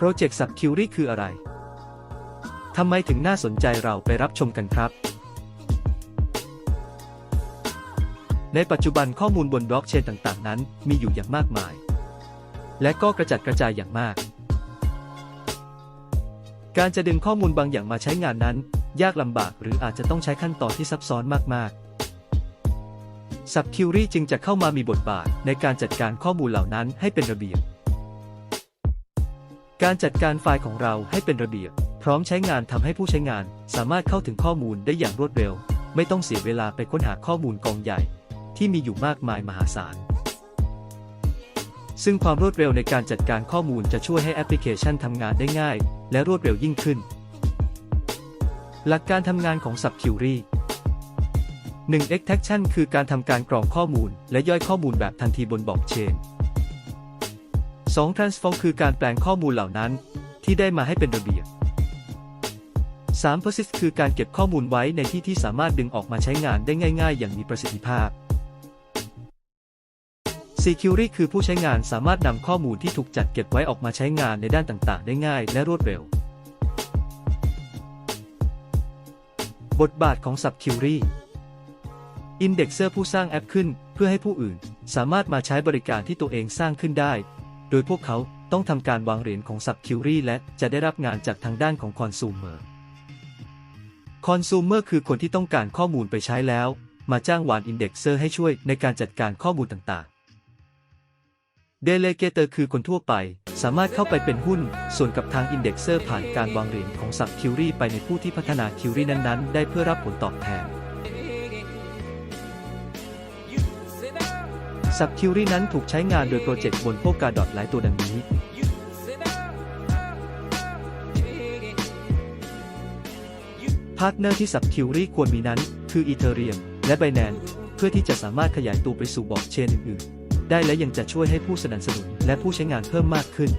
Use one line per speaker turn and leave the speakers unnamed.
โปรเจกต์ Subcury คืออะไร ทำไมถึงน่าสนใจเราไปรับชมกันครับ ในปัจจุบันข้อมูลบนบล็อกเชนต่างๆ นั้น มีอยู่อย่างมากมาย และก็กระจัดกระจายอย่างมาก การจะดึงข้อมูลบางอย่างมาใช้งานนั้น ยากลำบากหรืออาจจะต้องใช้ขั้นตอนที่ซับซ้อนมากๆ Subcury จึงจะเข้ามามีบทบาทในการจัดการข้อมูลเหล่านั้นให้เป็นระเบียบ การจัดการไฟล์ของเราให้เป็นระเบียบ พร้อมใช้งานทำให้ผู้ใช้งาน สามารถเข้าถึงข้อมูลได้อย่างรวดเร็ว ไม่ต้องเสียเวลาไปค้นหาข้อมูลกองใหญ่ ที่มีอยู่มากมายมหาศาล ซึ่งความรวดเร็วในการจัดการข้อมูลจะช่วยให้แอปพลิเคชันทำงานได้ง่าย และรวดเร็วยิ่งขึ้น หลักการทำงานของ Subquery 1 Extraction คือการทำการกรองข้อมูล และย่อยข้อมูลแบบทันทีบนบล็อกเชน 2. Transform คือการแปลงข้อมูลเหล่านั้น ที่ได้มาให้เป็นระเบียบ 3. Persist คือการเก็บข้อมูลไว้ในที่ที่สามารถดึงออกมาใช้งานได้ง่าย ๆ อย่างมีประสิทธิภาพ Security คือผู้ใช้งานสามารถนำข้อมูลที่ถูกจัดเก็บไว้ออกมาใช้งานในด้านต่างๆ ได้ง่ายและรวดเร็ว บทบาทของ Subquery Indexer ผู้สร้างแอปขึ้นเพื่อให้ผู้อื่น สามารถมาใช้บริการที่ตัวเองสร้างขึ้นได้ โดยพวกเขาต้องทำการวางเหรียญของ Subquery และจะได้รับงานจากทางด้านของ Consumer Consumer คือคนที่ต้องการข้อมูลไปใช้แล้ว มาจ้างวาน Indexer ให้ช่วยในการจัดการข้อมูลต่างๆ Delegator คือคนทั่วไป สามารถเข้าไปเป็นหุ้น ส่วนกับทาง Indexer ผ่านการวางเหรียญของ Subquery ไปในผู้ที่พัฒนา Query นั้นๆ ได้เพื่อรับผลตอบแทน Subquery นั้นถูกใช้งานโดยโปรเจกต์บนโปกาดอทหลายตัวดังนี้ พาร์ทเนอร์ที่ Subquery ควรมีนั้น คืออีเทเรียมและไบแนนเพื่อที่จะสามารถขยายตัวไปสู่บล็อกเชนอื่นๆ ได้และยังจะช่วยให้ผู้สนับสนุนและผู้ใช้งานเพิ่มมากขึ้น